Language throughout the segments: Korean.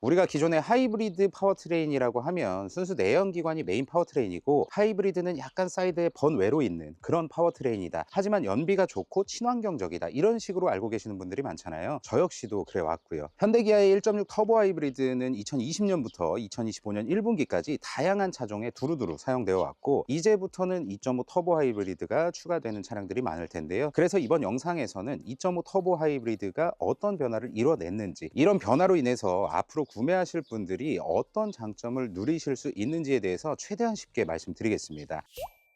우리가 기존의 하이브리드 파워트레인이라고 하면 순수 내연기관이 메인 파워트레인이고 하이브리드는 약간 사이드에 번외로 있는 그런 파워트레인이다. 하지만 연비가 좋고 친환경적이다. 이런 식으로 알고 계시는 분들이 많잖아요. 저 역시도 그래 왔고요. 현대기아의 1.6 터보 하이브리드는 2020년부터 2025년 1분기까지 다양한 차종에 두루두루 사용되어 왔고 이제부터는 2.5 터보 하이브리드가 추가되는 차량들이 많을 텐데요. 그래서 이번 영상에서는 2.5 터보 하이브리드가 어떤 변화를 이뤄냈는지 이런 변화로 인해서 앞으로 구매하실 분들이 어떤 장점을 누리실 수 있는지에 대해서 최대한 쉽게 말씀드리겠습니다.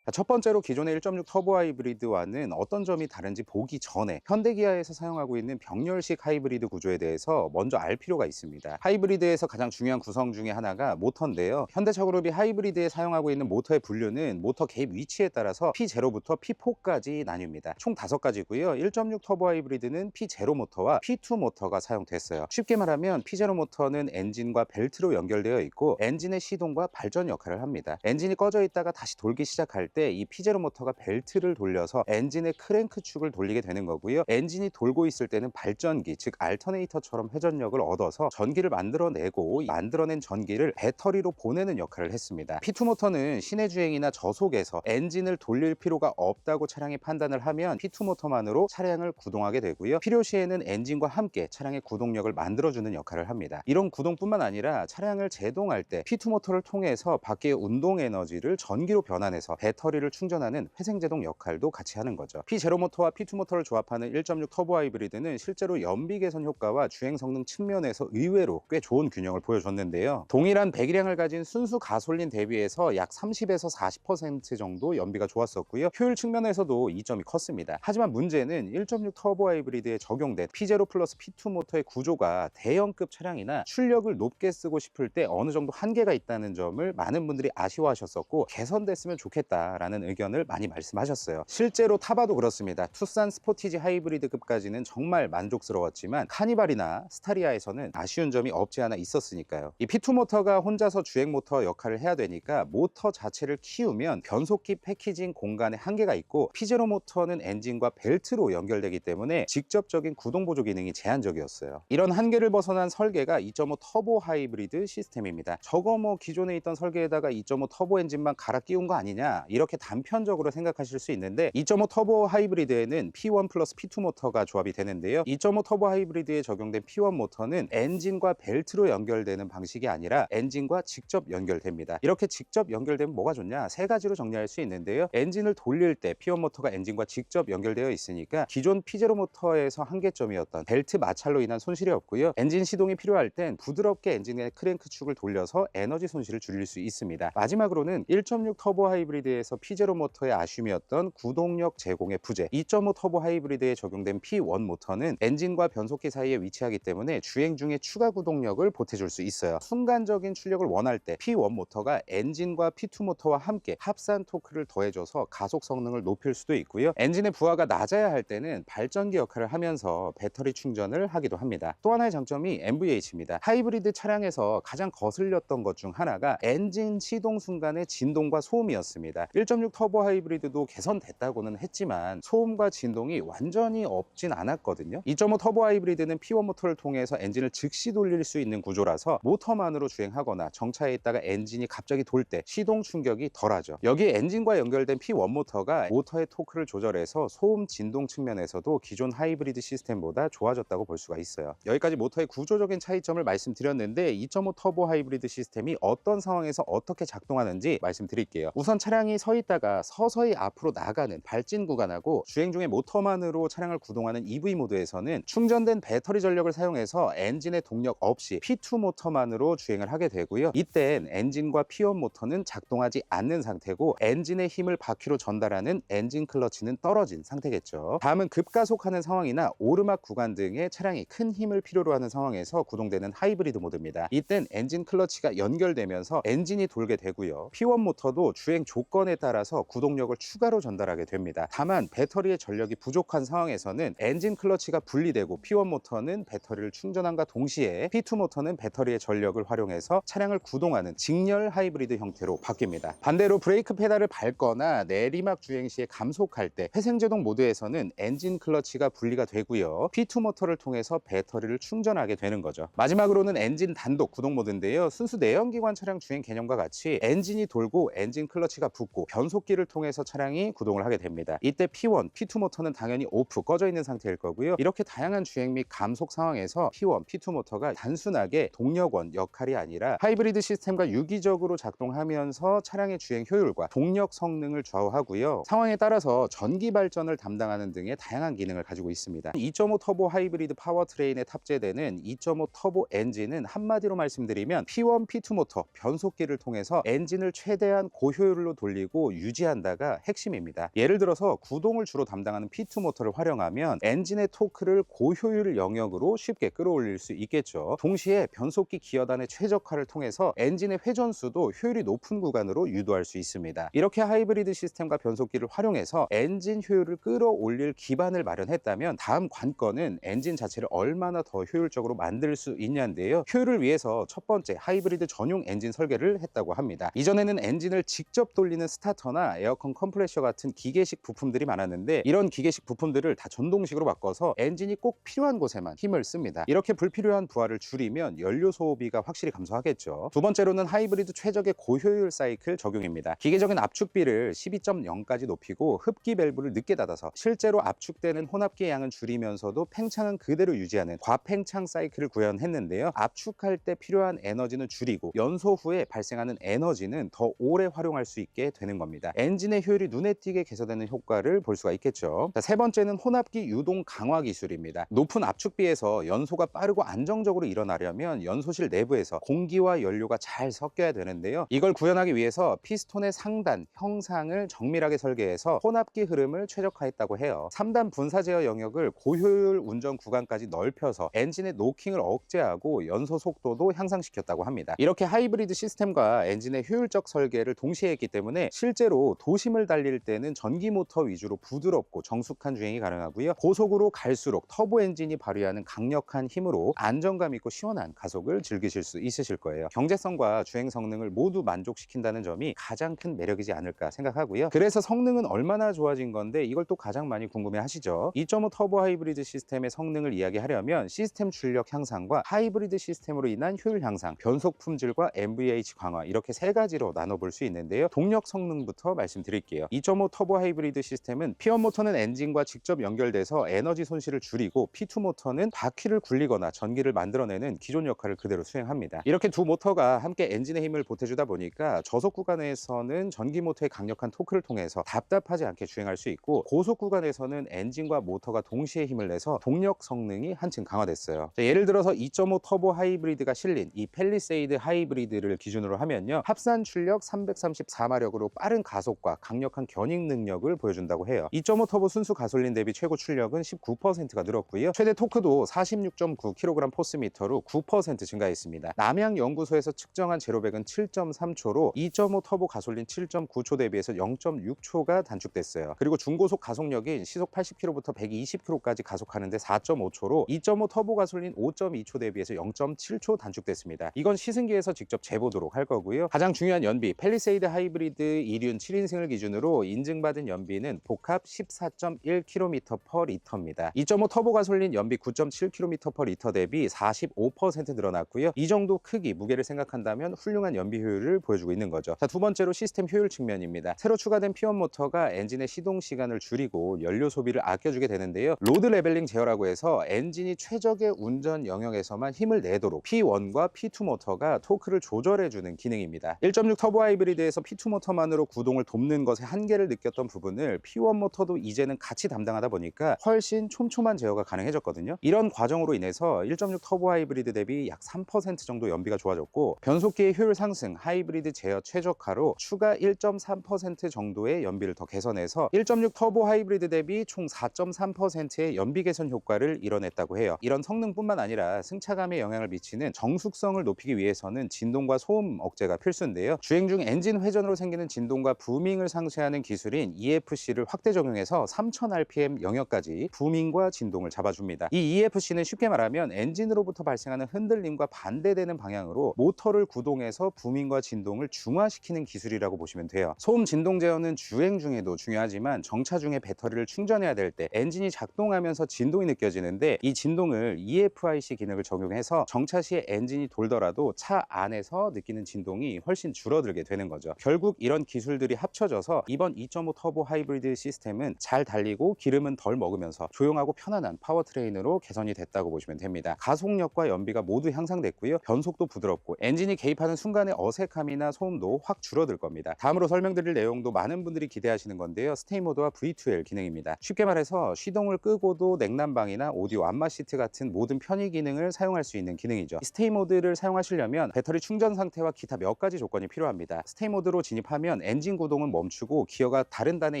자, 첫 번째로 기존의 1.6 터보 하이브리드와는 어떤 점이 다른지 보기 전에 현대기아에서 사용하고 있는 병렬식 하이브리드 구조에 대해서 먼저 알 필요가 있습니다. 하이브리드에서 가장 중요한 구성 중에 하나가 모터인데요. 현대차그룹이 하이브리드에 사용하고 있는 모터의 분류는 모터 개입 위치에 따라서 P0부터 P4까지 나뉩니다. 총 5가지고요. 1.6 터보 하이브리드는 P0 모터와 P2 모터가 사용됐어요. 쉽게 말하면 P0 모터는 엔진과 벨트로 연결되어 있고 엔진의 시동과 발전 역할을 합니다. 엔진이 꺼져 있다가 다시 돌기 시작할 때이 P0 모터가 벨트를 돌려서 엔진의 크랭크 축을 돌리게 되는 거고요. 엔진이 돌고 있을 때는 발전기, 즉 알터네이터처럼 회전력을 얻어서 전기를 만들어내고 이 만들어낸 전기를 배터리로 보내는 역할을 했습니다. P2 모터는 시내 주행이나 저속에서 엔진을 돌릴 필요가 없다고 차량이 판단을 하면 P2 모터만으로 차량을 구동하게 되고요. 필요시에는 엔진과 함께 차량의 구동력을 만들어주는 역할을 합니다. 이런 구동뿐만 아니라 차량을 제동할 때 P2 모터를 통해서 밖의 운동 에너지를 전기로 변환해서 배터리 를 충전하는 회생제동 역할도 같이 하는 거죠. P0 모터와 P2 모터를 조합하는 1.6 터보 하이브리드는 실제로 연비 개선 효과와 주행 성능 측면에서 의외로 꽤 좋은 균형을 보여줬는데요. 동일한 배기량을 가진 순수 가솔린 대비해서 약 30에서 40% 정도 연비가 좋았었고요. 효율 측면에서도 이점이 컸습니다. 하지만 문제는 1.6 터보 하이브리드에 적용된 P0 플러스 P2 모터의 구조가 대형급 차량이나 출력을 높게 쓰고 싶을 때 어느 정도 한계가 있다는 점을 많은 분들이 아쉬워하셨었고 개선됐으면 좋겠다 라는 의견을 많이 말씀하셨어요. 실제로 타봐도 그렇습니다. 투싼 스포티지 하이브리드급까지는 정말 만족스러웠지만 카니발이나 스타리아에서는 아쉬운 점이 없지 않아 있었으니까요. 이 P2 모터가 혼자서 주행 모터 역할을 해야 되니까 모터 자체를 키우면 변속기 패키징 공간에 한계가 있고 P0 모터는 엔진과 벨트로 연결되기 때문에 직접적인 구동 보조 기능이 제한적이었어요. 이런 한계를 벗어난 설계가 2.5 터보 하이브리드 시스템입니다. 저거 뭐 기존에 있던 설계에다가 2.5 터보 엔진만 갈아 끼운 거 아니냐 이 렇게 단편적으로 생각하실 수 있는데 2.5 터보 하이브리드에는 P1 플러스 P2 모터가 조합이 되는데요. 2.5 터보 하이브리드에 적용된 P1 모터는 엔진과 벨트로 연결되는 방식이 아니라 엔진과 직접 연결됩니다. 이렇게 직접 연결되면 뭐가 좋냐? 세 가지로 정리할 수 있는데요. 엔진을 돌릴 때 P1 모터가 엔진과 직접 연결되어 있으니까 기존 P0 모터에서 한계점이었던 벨트 마찰로 인한 손실이 없고요. 엔진 시동이 필요할 땐 부드럽게 엔진의 크랭크 축을 돌려서 에너지 손실을 줄일 수 있습니다. 마지막으로는 1.6 터보 하이브리드에서 P0 모터의 아쉬움이었던 구동력 제공의 부재 2.5 터보 하이브리드에 적용된 P1 모터는 엔진과 변속기 사이에 위치하기 때문에 주행 중에 추가 구동력을 보태줄 수 있어요. 순간적인 출력을 원할 때 P1 모터가 엔진과 P2 모터와 함께 합산 토크를 더해줘서 가속 성능을 높일 수도 있고요. 엔진의 부하가 낮아야 할 때는 발전기 역할을 하면서 배터리 충전을 하기도 합니다. 또 하나의 장점이 MVH입니다. 하이브리드 차량에서 가장 거슬렸던 것 중 하나가 엔진 시동 순간의 진동과 소음이었습니다. 1.6 터보 하이브리드도 개선됐다고는 했지만 소음과 진동이 완전히 없진 않았거든요. 2.5 터보 하이브리드는 P1 모터를 통해서 엔진을 즉시 돌릴 수 있는 구조라서 모터만으로 주행하거나 정차해 있다가 엔진이 갑자기 돌 때 시동 충격이 덜하죠. 여기에 엔진과 연결된 P1 모터가 모터의 토크를 조절해서 소음 진동 측면에서도 기존 하이브리드 시스템보다 좋아졌다고 볼 수가 있어요. 여기까지 모터의 구조적인 차이점을 말씀드렸는데 2.5 터보 하이브리드 시스템이 어떤 상황에서 어떻게 작동하는지 말씀드릴게요. 우선 차량이 서 있다가 서서히 앞으로 나가는 발진 구간하고 주행 중에 모터만으로 차량을 구동하는 EV 모드에서는 충전된 배터리 전력을 사용해서 엔진의 동력 없이 P2 모터만으로 주행을 하게 되고요. 이땐 엔진과 P1 모터는 작동하지 않는 상태고 엔진의 힘을 바퀴로 전달하는 엔진 클러치는 떨어진 상태겠죠. 다음은 급가속하는 상황이나 오르막 구간 등의 차량이 큰 힘을 필요로 하는 상황에서 구동되는 하이브리드 모드입니다. 이땐 엔진 클러치가 연결되면서 엔진이 돌게 되고요. P1 모터도 주행 조건에 따라서 구동력을 추가로 전달하게 됩니다. 다만 배터리의 전력이 부족한 상황에서는 엔진 클러치가 분리되고 P1 모터는 배터리를 충전함과 동시에 P2 모터는 배터리의 전력을 활용해서 차량을 구동하는 직렬 하이브리드 형태로 바뀝니다. 반대로 브레이크 페달을 밟거나 내리막 주행 시에 감속할 때 회생제동 모드에서는 엔진 클러치가 분리가 되고요. P2 모터를 통해서 배터리를 충전하게 되는 거죠. 마지막으로는 엔진 단독 구동 모드인데요. 순수 내연기관 차량 주행 개념과 같이 엔진이 돌고 엔진 클러치가 붙고 변속기를 통해서 차량이 구동을 하게 됩니다. 이때 P1, P2 모터는 당연히 오프 꺼져 있는 상태일 거고요. 이렇게 다양한 주행 및 감속 상황에서 P1, P2 모터가 단순하게 동력원 역할이 아니라 하이브리드 시스템과 유기적으로 작동하면서 차량의 주행 효율과 동력 성능을 좌우하고요. 상황에 따라서 전기 발전을 담당하는 등의 다양한 기능을 가지고 있습니다. 2.5 터보 하이브리드 파워트레인에 탑재되는 2.5 터보 엔진은 한마디로 말씀드리면 P1, P2 모터 변속기를 통해서 엔진을 최대한 고효율로 돌리 고 유지한다가 핵심입니다. 예를 들어서 구동을 주로 담당하는 P2 모터를 활용하면 엔진의 토크를 고효율 영역으로 쉽게 끌어올릴 수 있겠죠. 동시에 변속기 기어단의 최적화를 통해서 엔진의 회전수도 효율이 높은 구간으로 유도할 수 있습니다. 이렇게 하이브리드 시스템과 변속기를 활용해서 엔진 효율을 끌어올릴 기반을 마련했다면 다음 관건은 엔진 자체를 얼마나 더 효율적으로 만들 수 있냐인데요. 효율을 위해서 첫 번째 하이브리드 전용 엔진 설계를 했다고 합니다. 이전에는 엔진을 직접 돌리는 스타터나 에어컨 컴프레셔 같은 기계식 부품들이 많았는데 이런 기계식 부품들을 다 전동식으로 바꿔서 엔진이 꼭 필요한 곳에만 힘을 씁니다. 이렇게 불필요한 부하를 줄이면 연료 소비가 확실히 감소하겠죠. 두 번째로는 하이브리드 최적의 고효율 사이클 적용입니다. 기계적인 압축비를 12.0까지 높이고 흡기 밸브를 늦게 닫아서 실제로 압축되는 혼합기의 양은 줄이면서도 팽창은 그대로 유지하는 과팽창 사이클을 구현했는데요. 압축할 때 필요한 에너지는 줄이고 연소 후에 발생하는 에너지는 더 오래 활용할 수 있게 되는 겁니다. 엔진의 효율이 눈에 띄게 개선되는 효과를 볼 수가 있겠죠. 자, 세 번째는 혼합기 유동 강화 기술입니다. 높은 압축비에서 연소가 빠르고 안정적으로 일어나려면 연소실 내부에서 공기와 연료가 잘 섞여야 되는데요. 이걸 구현하기 위해서 피스톤의 상단, 형상을 정밀하게 설계해서 혼합기 흐름을 최적화했다고 해요. 3단 분사 제어 영역을 고효율 운전 구간까지 넓혀서 엔진의 노킹을 억제하고 연소 속도도 향상시켰다고 합니다. 이렇게 하이브리드 시스템과 엔진의 효율적 설계를 동시에 했기 때문에 실제로 도심을 달릴 때는 전기 모터 위주로 부드럽고 정숙한 주행이 가능하고요. 고속으로 갈수록 터보 엔진이 발휘하는 강력한 힘으로 안정감 있고 시원한 가속을 즐기실 수 있으실 거예요. 경제성과 주행 성능을 모두 만족시킨다는 점이 가장 큰 매력이지 않을까 생각하고요. 그래서 성능은 얼마나 좋아진 건데 이걸 또 가장 많이 궁금해 하시죠. 2.5 터보 하이브리드 시스템의 성능을 이야기하려면 시스템 출력 향상과 하이브리드 시스템으로 인한 효율 향상, 변속 품질과 MVH 강화 이렇게 세 가지로 나눠볼 수 있는데요. 동력 성능 부터 말씀드릴게요. 2.5 터보 하이브리드 시스템은 P1 모터는 엔진과 직접 연결돼서 에너지 손실을 줄이고 P2 모터는 바퀴를 굴리거나 전기를 만들어내는 기존 역할을 그대로 수행합니다. 이렇게 두 모터가 함께 엔진의 힘을 보태주다 보니까 저속 구간에서는 전기 모터의 강력한 토크를 통해서 답답하지 않게 주행할 수 있고 고속 구간에서는 엔진과 모터가 동시에 힘을 내서 동력 성능이 한층 강화됐어요. 자, 예를 들어서 2.5 터보 하이브리드가 실린 이 펠리세이드 하이브리드를 기준으로 하면요. 합산 출력 334마력으로 빠른 가속과 강력한 견인 능력을 보여준다고 해요. 2.5 터보 순수 가솔린 대비 최고 출력은 19%가 늘었고요. 최대 토크도 46.9kg 포스미터로 9% 증가했습니다. 남양 연구소에서 측정한 제로백은 7.3초로 2.5 터보 가솔린 7.9초 대비해서 0.6초가 단축됐어요. 그리고 중고속 가속력인 시속 80km부터 120km까지 가속하는데 4.5초로 2.5 터보 가솔린 5.2초 대비해서 0.7초 단축됐습니다. 이건 시승기에서 직접 재보도록 할 거고요. 가장 중요한 연비 펠리세이드 하이브리드 2륜 7인승을 기준으로 인증받은 연비는 복합 14.1km per 리터입니다. 2.5 터보 가솔린 연비 9.7km per 리터 대비 45% 늘어났고요. 이 정도 크기, 무게를 생각한다면 훌륭한 연비 효율을 보여주고 있는 거죠. 자, 두 번째로 시스템 효율 측면입니다. 새로 추가된 P1 모터가 엔진의 시동 시간을 줄이고 연료 소비를 아껴주게 되는데요. 로드 레벨링 제어라고 해서 엔진이 최적의 운전 영역에서만 힘을 내도록 P1과 P2 모터가 토크를 조절해주는 기능입니다. 1.6 터보 하이브리드에서 P2 모터만으로 구동을 돕는 것에 한계를 느꼈던 부분을 P1 모터도 이제는 같이 담당하다 보니까 훨씬 촘촘한 제어가 가능해졌거든요. 이런 과정으로 인해서 1.6 터보 하이브리드 대비 약 3% 정도 연비가 좋아졌고 변속기의 효율 상승, 하이브리드 제어 최적화로 추가 1.3% 정도의 연비를 더 개선해서 1.6 터보 하이브리드 대비 총 4.3%의 연비 개선 효과를 이뤄냈다고 해요. 이런 성능뿐만 아니라 승차감에 영향을 미치는 정숙성을 높이기 위해서는 진동과 소음 억제가 필수인데요. 주행 중 엔진 회전으로 생기는 진 진동과 부밍을 상쇄하는 기술인 EFC를 확대 적용해서 3000rpm 영역까지 부밍과 진동을 잡아줍니다. 이 EFC는 쉽게 말하면 엔진으로부터 발생하는 흔들림과 반대되는 방향으로 모터를 구동해서 부밍과 진동을 중화시키는 기술이라고 보시면 돼요. 소음 진동 제어는 주행 중에도 중요하지만 정차 중에 배터리를 충전해야 될 때 엔진이 작동하면서 진동이 느껴지는데 이 진동을 EFIC 기능을 적용해서 정차 시에 엔진이 돌더라도 차 안에서 느끼는 진동이 훨씬 줄어들게 되는 거죠. 결국 이런 기술들이 합쳐져서 이번 2.5 터보 하이브리드 시스템은 잘 달리고 기름은 덜 먹으면서 조용하고 편안한 파워트레인으로 개선이 됐다고 보시면 됩니다. 가속력과 연비가 모두 향상됐고요. 변속도 부드럽고 엔진이 개입하는 순간의 어색함이나 소음도 확 줄어들 겁니다. 다음으로 설명드릴 내용도 많은 분들이 기대하시는 건데요. 스테이 모드와 V2L 기능입니다. 쉽게 말해서 시동을 끄고도 냉난방이나 오디오 안마 시트 같은 모든 편의 기능을 사용할 수 있는 기능이죠. 이 스테이 모드를 사용하시려면 배터리 충전 상태와 기타 몇 가지 조건이 필요합니다. 스테이 모드로 진입하면 엔진 구동은 멈추고 기어가 다른 단에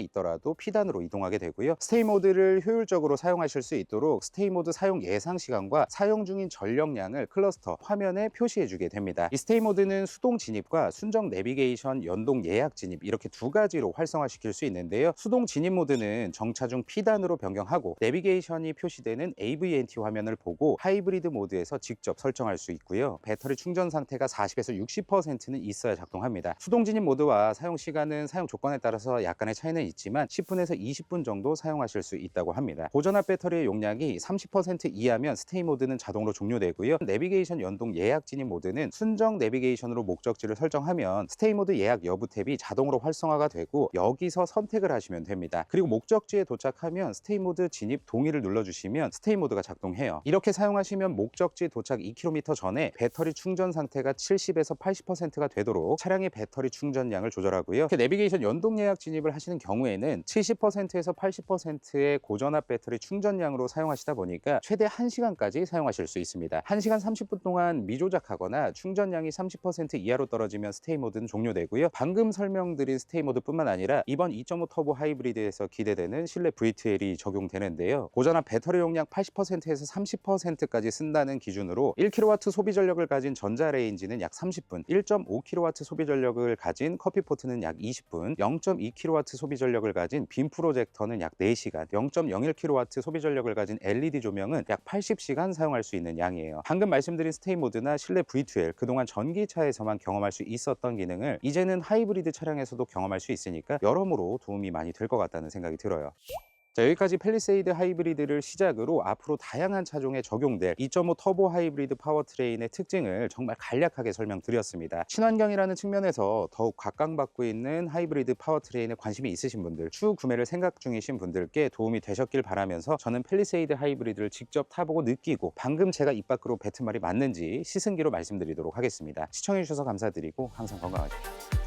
있더라도 P단으로 이동하게 되고요. 스테이 모드를 효율적으로 사용하실 수 있도록 스테이 모드 사용 예상 시간과 사용 중인 전력량을 클러스터 화면에 표시해 주게 됩니다. 이 스테이 모드는 수동 진입과 순정 내비게이션 연동 예약 진입 이렇게 두 가지로 활성화시킬 수 있는데요. 수동 진입 모드는 정차 중 P단으로 변경하고 내비게이션이 표시되는 AVNT 화면을 보고 하이브리드 모드에서 직접 설정할 수 있고요. 배터리 충전 상태가 40에서 60%는 있어야 작동합니다. 수동 진입 모드와 사용 시간은 사용 조건에 따라서 약간의 차이는 있지만 10분에서 20분 정도 사용하실 수 있다고 합니다. 고전압 배터리의 용량이 30% 이하면 스테이 모드는 자동으로 종료되고요. 내비게이션 연동 예약 진입 모드는 순정 내비게이션으로 목적지를 설정하면 스테이 모드 예약 여부 탭이 자동으로 활성화가 되고 여기서 선택을 하시면 됩니다. 그리고 목적지에 도착하면 스테이 모드 진입 동의를 눌러주시면 스테이 모드가 작동해요. 이렇게 사용하시면 목적지 도착 2km 전에 배터리 충전 상태가 70에서 80%가 되도록 차량의 배터리 충전량을 조절하고 요. 이렇게 내비게이션 연동 예약 진입을 하시는 경우에는 70%에서 80%의 고전압 배터리 충전량으로 사용하시다 보니까 최대 1시간까지 사용하실 수 있습니다. 1시간 30분 동안 미조작하거나 충전량이 30% 이하로 떨어지면 스테이 모드는 종료되고요. 방금 설명드린 스테이 모드뿐만 아니라 이번 2.5 터보 하이브리드에서 기대되는 실내 V2L이 적용되는데요. 고전압 배터리 용량 80%에서 30%까지 쓴다는 기준으로 1kW 소비 전력을 가진 전자 레인지는 약 30분, 1.5kW 소비 전력을 가진 커피포 트는 약 20분, 0.2kW 소비 전력을 가진 빔 프로젝터는 약 4시간, 0.01kW 소비 전력을 가진 LED 조명은 약 80시간 사용할 수 있는 양이에요. 방금 말씀드린 스테이 모드나 실내 V2L 그동안 전기차에서만 경험할 수 있었던 기능을 이제는 하이브리드 차량에서도 경험할 수 있으니까 여러모로 도움이 많이 될 것 같다는 생각이 들어요. 자, 여기까지 펠리세이드 하이브리드를 시작으로 앞으로 다양한 차종에 적용될 2.5 터보 하이브리드 파워트레인의 특징을 정말 간략하게 설명드렸습니다. 친환경이라는 측면에서 더욱 각광받고 있는 하이브리드 파워트레인에 관심이 있으신 분들, 추후 구매를 생각 중이신 분들께 도움이 되셨길 바라면서 저는 펠리세이드 하이브리드를 직접 타보고 느끼고 방금 제가 입 밖으로 뱉은 말이 맞는지 시승기로 말씀드리도록 하겠습니다. 시청해주셔서 감사드리고 항상 건강하십시오.